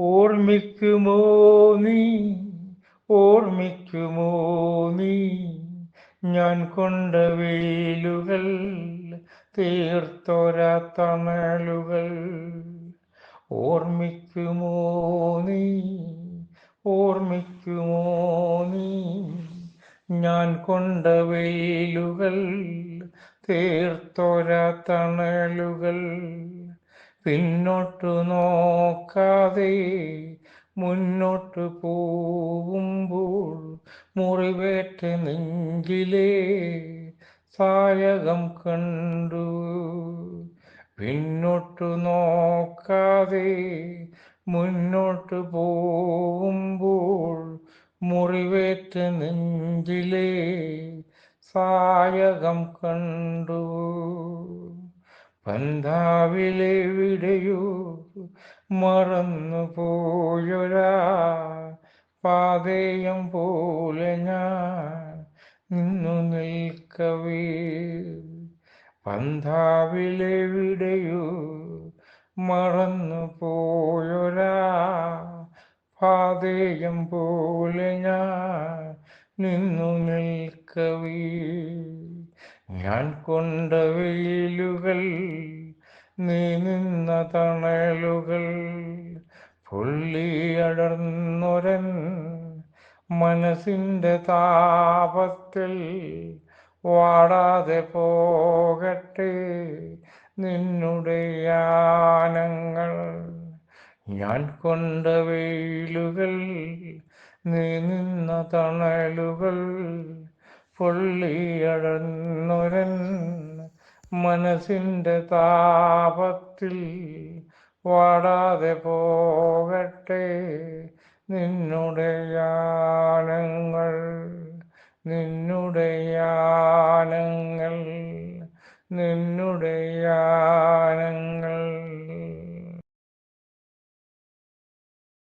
ഓർമ്മിക്കുമോ നീ? ഓർമ്മിക്കുമോ നീ? ഞാൻ കൊണ്ട വെയിലുകൾ തീർത്തൊര ഓർമ്മിക്കുമോ നീ? ഓർമ്മിക്കുമോ നീ? ഞാൻ കൊണ്ട വെയിലുകൾ തീർത്തൊര തണലുകൾ പിന്നോട്ടു നോക്കാതെ മുന്നോട്ട് പോവുമ്പോൾ മുറിവേറ്റ നെങ്കിലേ സായകം കണ്ടു. പിന്നോട്ടു നോക്കാതെ മുന്നോട്ട് പോവുമ്പോൾ മുറിവേറ്റ നെഞ്ചിലേ സായകം കണ്ടു. പന്താവിലെവിടെയോ മറന്നു പോയൊരാ പാതയം പോലെ ഞാൻ നിന്നു നിൽക്കവേ. പന്താവിലെവിടെയോ മറന്നു പോയൊരാ പാതയം പോലെ ഞാൻ നിന്നു നിൽക്കവേ. ഞാൻ കൊണ്ട വെയിലുകൾ നീ നിന്ന തണലുകൾ പൊള്ളിയടർന്നൊരൻ മനസ്സിന്റെ താപത്തിൽ വാടാതെ പോകട്ടെ നിന്നുടെ യാനങ്ങൾ. ഞാൻ കൊണ്ട വെയിലുകൾ നീ നിന്ന തണലുകൾ പൊള്ളിയഴന്നുരൻ മനസ്സിന്റെ താപത്തിൽ വാടാതെ പോകട്ടെ. നിന്നുടെ യാനങ്ങൾ നിന്നുടെ യാനങ്ങൾ നിന്നു